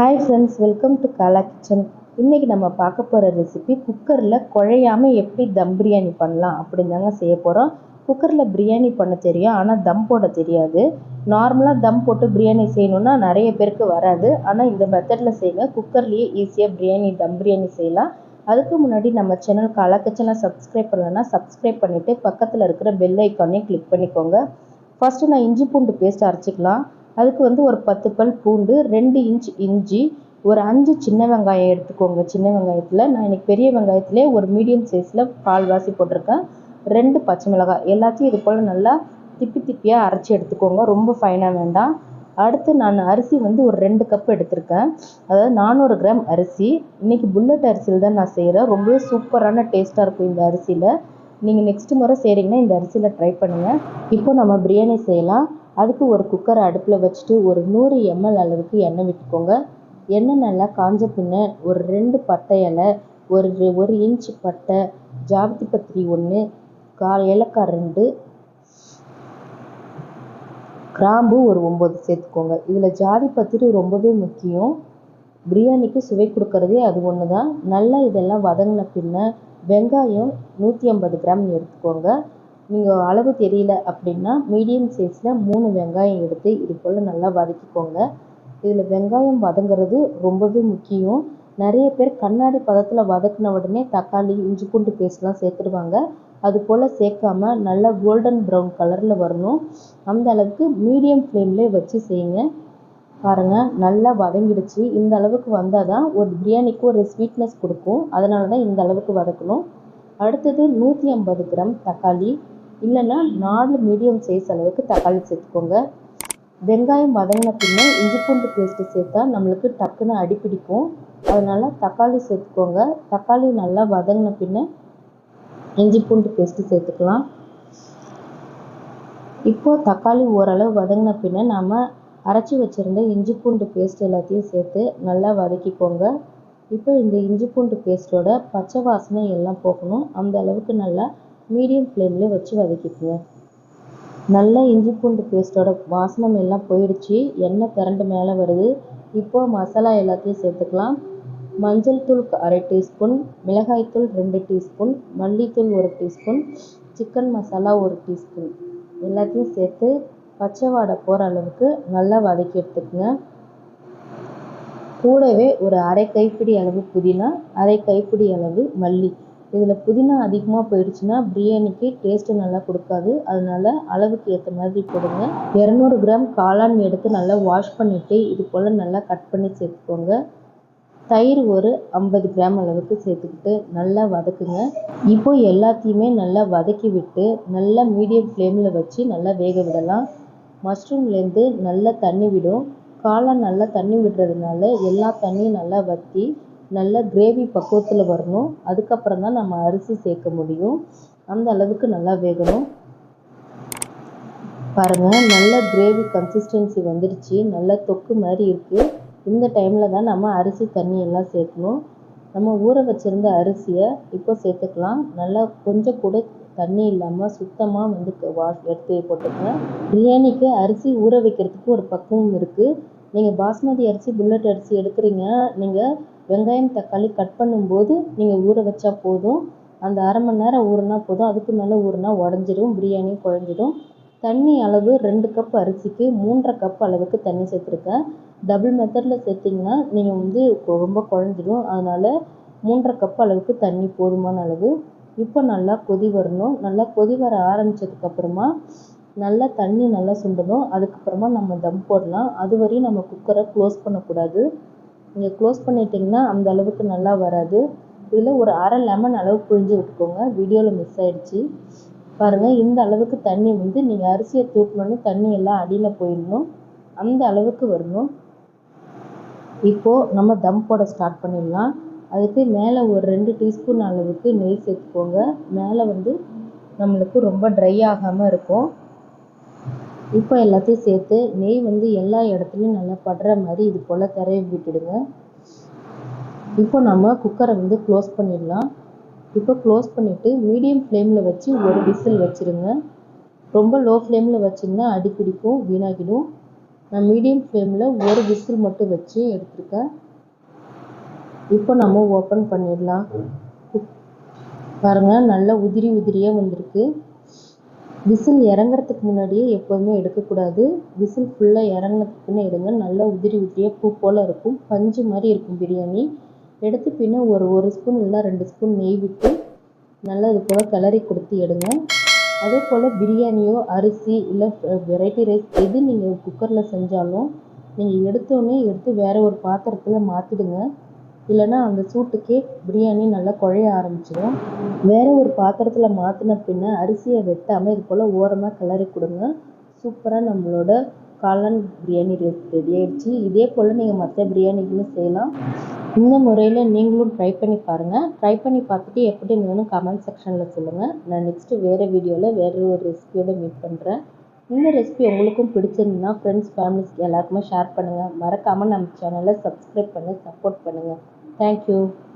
Hi friends welcome to Kala kitchen இன்றைக்கி நம்ம பார்க்க போகிற ரெசிபி குக்கரில் குழையாமல் எப்படி தம் பிரியாணி பண்ணலாம் அப்படின்னு தாங்க செய்ய போகிறோம் குக்கரில் பிரியாணி பண்ண தெரியும் ஆனால் தம் போட தெரியாது. நார்மலாக தம் போட்டு பிரியாணி செய்யணுன்னா நிறைய பேருக்கு வராது. ஆனால் இந்த மெத்தடில் செய்யுங்க குக்கர்லேயே ஈஸியாக பிரியாணி தம் பிரியாணி செய்யலாம். அதுக்கு முன்னாடி நம்ம சேனல் கலா கிச்சனை சப்ஸ்கிரைப் பண்ணலன்னா சப்ஸ்கிரைப் பண்ணிவிட்டு பக்கத்தில் இருக்கிற பெல் ஐக்கானே கிளிக் பண்ணிக்கோங்க. ஃபஸ்ட்டு நான் இஞ்சி பூண்டு பேஸ்ட் அரைச்சிக்கலாம். அதுக்கு வந்து ஒரு பத்து பல் பூண்டு ரெண்டு இன்ச் இஞ்சி ஒரு அஞ்சு சின்ன வெங்காயம் எடுத்துக்கோங்க. சின்ன வெங்காயத்தில். நான் இன்றைக்கி பெரிய வெங்காயத்திலே ஒரு மீடியம் சைஸில் கால்வாசி போட்டிருக்கேன். ரெண்டு பச்சை மிளகாய். எல்லாத்தையும் இது போல் நல்லா திப்பி திப்பியாக அரைச்சி எடுத்துக்கோங்க. ரொம்ப ஃபைனாக வேண்டாம். அடுத்து நான் அரிசி வந்து ஒரு ரெண்டு கப் எடுத்திருக்கேன். அதாவது நானூறு கிராம் அரிசி. இன்றைக்கி புல்லட் அரிசியில் தான் நான் செய்கிறேன் ரொம்பவே சூப்பரான டேஸ்ட்டாக இருக்கும் இந்த அரிசியில். நீங்கள் நெக்ஸ்ட் முறை செய்கிறீங்கன்னா இந்த அரிசியில் ட்ரை பண்ணுங்கள் இப்போ நம்ம பிரியாணி செய்யலாம். அதுக்கு ஒரு குக்கரை அடுப்பில் வச்சுட்டு ஒரு நூறு எம்எல் அளவுக்கு எண்ணெய் விட்டுக்கோங்க. எண்ணெய் நல்லா காஞ்ச பின்ன ஒரு ரெண்டு பட்டை இலை ஒரு ஒரு இன்ச் பட்டை ஜாபத்தி பத்திரி ஒன்று கா ஏலக்காய் ரெண்டு கிராம்பு ஒரு ஒம்பது சேர்த்துக்கோங்க. இதில் ஜாதி பத்திரி ரொம்பவே முக்கியம். பிரியாணிக்கு சுவை கொடுக்கறதே அது ஒன்று தான் நல்லா இதெல்லாம் வதங்கின பின்ன வெங்காயம் நூற்றி ஐம்பது கிராம் எடுத்துக்கோங்க. நீங்கள் அளவு தெரியல அப்படின்னா மீடியம் சைஸில் மூணு வெங்காயம் எடுத்து இது போல் நல்லா வதக்கிக்கோங்க. இதில் வெங்காயம் வதங்குறது ரொம்பவே முக்கியம். நிறைய பேர் கண்ணாடி பதத்தில் வதக்கின உடனே தக்காளி இஞ்சி பூண்டு பேஸ்ட்லாம் சேர்த்துடுவாங்க அது போல் சேர்க்காம நல்லா கோல்டன் ப்ரௌன் கலரில் வரணும். அந்த அளவுக்கு மீடியம் ஃப்ளேம்லேயே வச்சு செய்யுங்க. பாருங்கள் நல்லா வதங்கிடுச்சு. இந்த அளவுக்கு வந்தால் தான் ஒரு பிரியாணிக்கு ஒரு ஸ்வீட்னஸ் கொடுக்கும். அதனால தான் இந்த அளவுக்கு வதக்கணும். அடுத்தது நூற்றி ஐம்பது கிராம் தக்காளி. இல்லைன்னா நாலு மீடியம் சைஸ் அளவுக்கு தக்காளி சேர்த்துக்கோங்க. வெங்காயம் வதங்கின பின்ன இஞ்சி பூண்டு பேஸ்ட்டு சேர்த்தா நம்மளுக்கு டக்குன்னு அடிப்பிடிக்கும் அதனால் தக்காளி சேர்த்துக்கோங்க. தக்காளி நல்லா வதங்கின பின்ன இஞ்சி பூண்டு பேஸ்ட்டு சேர்த்துக்கலாம். இப்போது தக்காளி ஓரளவு வதங்கின பின்ன நாம் அரைச்சி வச்சுருந்த இஞ்சி பூண்டு பேஸ்ட் எல்லாத்தையும் சேர்த்து நல்லா வதக்கிக்கோங்க. இப்போ இந்த இஞ்சி பூண்டு பேஸ்ட்டோட பச்சை வாசனை எல்லாம் போகணும். அந்த அளவுக்கு நல்லா மீடியம் ஃப்ளேமில் வச்சு வதக்கிக்குங்க. நல்லா இஞ்சி பூண்டு பேஸ்ட்டோட வாசனம் எல்லாம் போயிடுச்சு. எண்ணெய் திரண்டு மேலே வருது. இப்போது மசாலா எல்லாத்தையும் சேர்த்துக்கலாம். மஞ்சள் தூள் அரை டீஸ்பூன் மிளகாய்த்தூள் ரெண்டு டீஸ்பூன் மல்லித்தூள் ஒரு டீஸ்பூன் சிக்கன் மசாலா ஒரு டீஸ்பூன். எல்லாத்தையும் சேர்த்து பச்சை வாடை போகிற அளவுக்கு நல்லா வதக்கி எடுத்துக்கோங்க. கூடவே ஒரு அரை கைப்பிடி அளவு புதினா அரை கைப்பிடி அளவு மல்லி. இதில் புதினா அதிகமாக போயிடுச்சுன்னா பிரியாணிக்கு டேஸ்ட்டு நல்லா கொடுக்காது. அதனால அளவுக்கு ஏற்ற மாதிரி போடுங்க. இரநூறு கிராம் காளான் எடுத்து நல்லா வாஷ் பண்ணிவிட்டு இது போல் நல்லா கட் பண்ணி சேர்த்துக்கோங்க. தயிர் ஒரு ஐம்பது கிராம் அளவுக்கு சேர்த்துக்கிட்டு நல்லா வதக்குங்க. இப்போ எல்லாத்தையுமே நல்லா வதக்கி விட்டு நல்லா மீடியம் ஃப்ளேமில் வச்சு நல்லா வேக விடலாம். மஷ்ரூம்லேருந்து நல்லா தண்ணி விடும். காளான் நல்லா தண்ணி விடுறதுனால எல்லா தண்ணியும் நல்லா வற்றி நல்ல கிரேவி பக்குவத்தில் வரணும். அதுக்கப்புறம் தான் நம்ம அரிசி சேர்க்க முடியும். அந்த அளவுக்கு நல்லா வேகணும். பாருங்கள் நல்ல கிரேவி கன்சிஸ்டன்சி வந்துடுச்சு. நல்ல தொக்கு மாதிரி இருக்குது இந்த டைமில் தான் நம்ம அரிசி தண்ணியெல்லாம் சேர்க்கணும். நம்ம ஊற வச்சுருந்த அரிசியை இப்போ சேர்த்துக்கலாம். நல்லா கொஞ்சம் கூட தண்ணி இல்லாமல் சுத்தமாக வந்து வாஷ் எடுத்து போட்டுக்கங்க. பிரியாணிக்கு அரிசி ஊற வைக்கிறதுக்கு ஒரு பக்குவம் இருக்குது நீங்கள் பாஸ்மதி அரிசி புல்லட் அரிசி எடுக்கிறீங்க நீங்கள் வெங்காயம் தக்காளி கட் பண்ணும்போது நீங்கள் ஊற வச்சா போதும். அந்த அரை மணி நேரம் ஊறினா போதும். அதுக்கு மேலே ஊறினா உடஞ்சிடும் பிரியாணி குழஞ்சிடும் தண்ணி அளவு ரெண்டு கப் அரிசிக்கு மூன்றரை கப் அளவுக்கு தண்ணி சேர்த்துருக்கேன் டபுள் மெத்தடில் சேர்த்திங்கன்னா நீங்கள் வந்து ரொம்ப குழஞ்சிடும் அதனால் மூன்றரை கப் அளவுக்கு தண்ணி போதுமான அளவு. இப்போ நல்லா கொதி வரணும். நல்லா கொதி வர ஆரம்பித்ததுக்கப்புறமா நல்லா தண்ணி நல்லா சுண்டணும். அதுக்கப்புறமா நம்ம தம் போடலாம். அது வரையும் நம்ம குக்கரை க்ளோஸ் பண்ணக்கூடாது. நீங்கள் க்ளோஸ் பண்ணிட்டீங்கன்னா அந்த அளவுக்கு நல்லா வராது. இதில் ஒரு அரை லெமன் அளவு புழிஞ்சு விட்டுக்கோங்க. வீடியோவில் மிஸ் ஆகிடுச்சி பாருங்கள் இந்த அளவுக்கு தண்ணி வந்து நீங்கள் அரிசியை தூக்கினோன்னே தண்ணி எல்லாம் அடியில் போயிடணும். அந்த அளவுக்கு வரணும். இப்போது நம்ம தம் போட ஸ்டார்ட் பண்ணிடலாம். அதுக்கு மேலே ஒரு ரெண்டு டீஸ்பூன் அளவுக்கு நெய் சேர்த்துக்கோங்க. மேலே வந்து நம்மளுக்கு ரொம்ப ட்ரை ஆகாமல் இருக்கும். இப்போ எல்லாத்தையும் சேர்த்து நெய் வந்து எல்லா இடத்துலையும் நல்லா படுற மாதிரி இது போல் தடவி விட்டுடுங்க. இப்போ நம்ம குக்கரை வந்து க்ளோஸ் பண்ணிடலாம். இப்போ க்ளோஸ் பண்ணிவிட்டு மீடியம் ஃப்ளேமில் வச்சு ஒரு விசில் வச்சுருங்க. ரொம்ப லோ ஃப்ளேமில் வச்சிங்கன்னா அடி பிடிக்கும் வீணாகிடும். நான் மீடியம் ஃப்ளேமில் ஒரு விசில் மட்டும் வச்சு எடுத்துருக்கேன். இப்போ நம்ம ஓப்பன் பண்ணிடலாம். பாருங்கள் நல்லா உதிரி உதிரியாக வந்திருக்கு. விசில் இறங்குறதுக்கு முன்னாடியே எப்போதுமே எடுக்கக்கூடாது. விசில் ஃபுல்லாக இறங்குனதுக்குன்னு எடுங்க. நல்லா உதிரி உதிரியாக பூ போல் இருக்கும். பஞ்சு மாதிரி இருக்கும் பிரியாணி. எடுத்து பின்ன ஒரு ஒரு ஸ்பூன் இல்லைனா ரெண்டு ஸ்பூன் நெய் விட்டு நல்லா இது போல் கிளறி கொடுத்து எடுங்க. அதே போல் பிரியாணியோ அரிசி இல்லை வெரைட்டி ரைஸ் எது நீங்கள் குக்கரில் செஞ்சாலும் நீங்கள் எடுத்தோடனே எடுத்து வேறு ஒரு பாத்திரத்தில் மாற்றிடுங்க இல்லைன்னா அந்த சூட்டுக்கே பிரியாணி நல்லா குழைய ஆரம்பிச்சிடும் வேறு ஒரு பாத்திரத்தில் மாற்றின பின்ன அரிசியை வெட்டாமல் இது போல் ஓரமாக கிளறி கொடுங்க. சூப்பராக நம்மளோட காளான் பிரியாணி ரெடி ஆயிடுச்சு. இதே போல் நீங்கள் மற்ற பிரியாணிக்குமே செய்யலாம். இந்த முறையில் நீங்களும் ட்ரை பண்ணி பாருங்கள் ட்ரை பண்ணி பார்த்துட்டு எப்படி இருந்ததுன்னு கமெண்ட் செக்ஷனில் சொல்லுங்கள் நான் நெக்ஸ்ட்டு வேறு வீடியோவில் வேறு ஒரு ரெசிபியோட மீட் பண்ணுறேன் இந்த ரெசிபி உங்களுக்கும் பிடிச்சிருந்துன்னா ஃப்ரெண்ட்ஸ் ஃபேமிலிஸ்க்கு எல்லாருக்குமே ஷேர் பண்ணுங்கள் மறக்காமல் நம்ம சேனலை சப்ஸ்கிரைப் பண்ணி சப்போர்ட் பண்ணுங்கள் தேங்க்யூ